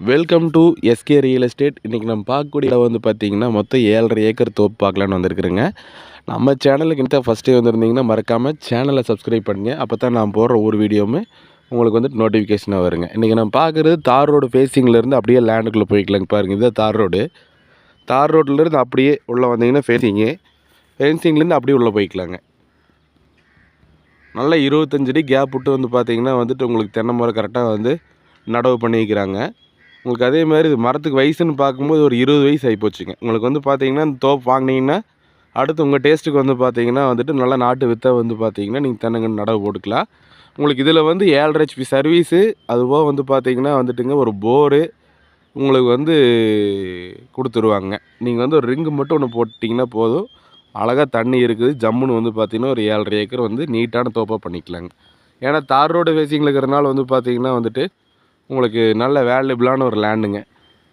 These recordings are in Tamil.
Welcome to SK real estate இன்றைக்கி நம்ம பார்க்கக்கூடிய இடம் வந்து பார்த்தீங்கன்னா மொத்தம் ஏழரை ஏக்கர் தோப்பு பார்க்கலான்னு வந்திருக்குறேங்க. நம்ம சேனலுக்கு இந்த ஃபஸ்ட்டே வந்திருந்தீங்கன்னா மறக்காமல் சேனலை சப்ஸ்கிரைப் பண்ணுங்க. அப்போ தான் நான் போடுற ஒரு வீடியோவுமே உங்களுக்கு வந்துட்டு நோட்டிஃபிகேஷனாக வருங்க. இன்றைக்கி நம்ம பார்க்குறது தார் ரோடு ஃபேஸிங்லேருந்து அப்படியே லேண்டுக்குள்ளே போய்க்கலாங்க பாருங்கள் இதுதான் தார் ரோடு. தார் ரோட்லேருந்து அப்படியே உள்ளே வந்தீங்கன்னா ஃபேஸிங்கு ஃபேன்சிங்லேருந்து அப்படியே உள்ளே போய்க்கலாங்க. நல்லா இருபத்தஞ்சடி கேப் விட்டு வந்து பார்த்திங்கன்னா வந்துட்டு உங்களுக்கு தென்னை மரம் கரெக்டாக வந்து நடவு பண்ணி வைக்கிறாங்க உங்களுக்கு அதே மாதிரி இது மரத்துக்கு வயசுன்னு பார்க்கும்போது ஒரு இருபது வயசு ஆகிப்போச்சுங்க உங்களுக்கு வந்து பார்த்தீங்கன்னா இந்த தோப்பு வாங்கினீங்கன்னா அடுத்து உங்கள் டேஸ்ட்டுக்கு வந்து பார்த்தீங்கன்னா வந்துட்டு நல்லா நாட்டு வித்தை வந்து பார்த்தீங்கன்னா நீங்கள் தென்னங்கன்று நடவு போட்டுக்கலாம். உங்களுக்கு இதில் வந்து ஏழரை ஹெச்பி சர்வீஸு அதுபோக வந்து பார்த்தீங்கன்னா வந்துட்டுங்க ஒரு போரு உங்களுக்கு வந்து கொடுத்துருவாங்க. நீங்கள் வந்து ஒரு ரிங்கு மட்டும் ஒன்று போட்டிங்கன்னா போதும். அழகாக தண்ணி இருக்குது. ஜம்முன்னு வந்து பார்த்தீங்கன்னா ஒரு ஏழரை ஏக்கர் வந்து நீட்டான தோப்பாக பண்ணிக்கலாங்க. ஏன்னா தார் ரோடு ஃபேஸிங்கில் இருக்கிறனால வந்து பார்த்தீங்கன்னா வந்துட்டு உங்களுக்கு நல்ல வேல்யூபிளான ஒரு லேண்டுங்க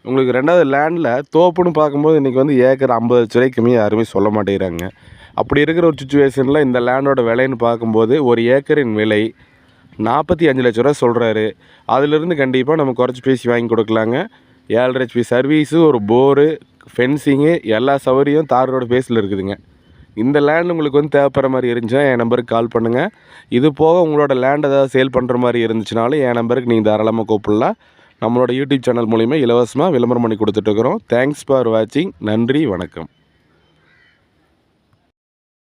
உங்களுக்கு ரெண்டாவது லேண்டில் தோப்புன்னு பார்க்கும்போது இன்றைக்கி வந்து ஏக்கர் ஐம்பது லட்ச ரூபாய்க்கு கம்மியாக யாருமே சொல்ல மாட்டேங்கிறாங்க. அப்படி இருக்கிற ஒரு சுச்சுவேஷனில் இந்த லேண்டோட விலைன்னு பார்க்கும்போது ஒரு ஏக்கரின் விலை நாற்பத்தி அஞ்சு லட்ச ரூபா சொல்கிறாரு அதிலிருந்து கண்டிப்பாக நம்ம குறைச்சி பேசி வாங்கி கொடுக்கலாங்க. ஏழரை ஹெச்பி சர்வீஸு ஒரு போரு ஃபென்சிங்கு எல்லா சௌகரியம் தார் ரோடு ஃபேஸில் இருக்குதுங்க. இந்த லேண்ட் உங்களுக்கு வந்து தேவைப்படுற மாதிரி இருந்துச்சுன்னா என் நம்பருக்கு கால் பண்ணுங்கள் இது போக உங்களோட லேண்ட் ஏதாவது சேல் பண்ணுற மாதிரி இருந்துச்சுனாலும் என் நம்பருக்கு நீங்கள் தாராளமாக கூப்பிடலாம். நம்மளோட யூடியூப் சேனல் மூலிமா இலவசமாக விளம்பரம் பண்ணி கொடுத்துட்ருக்குறோம் தேங்க்ஸ் ஃபார் வாட்சிங் நன்றி வணக்கம்.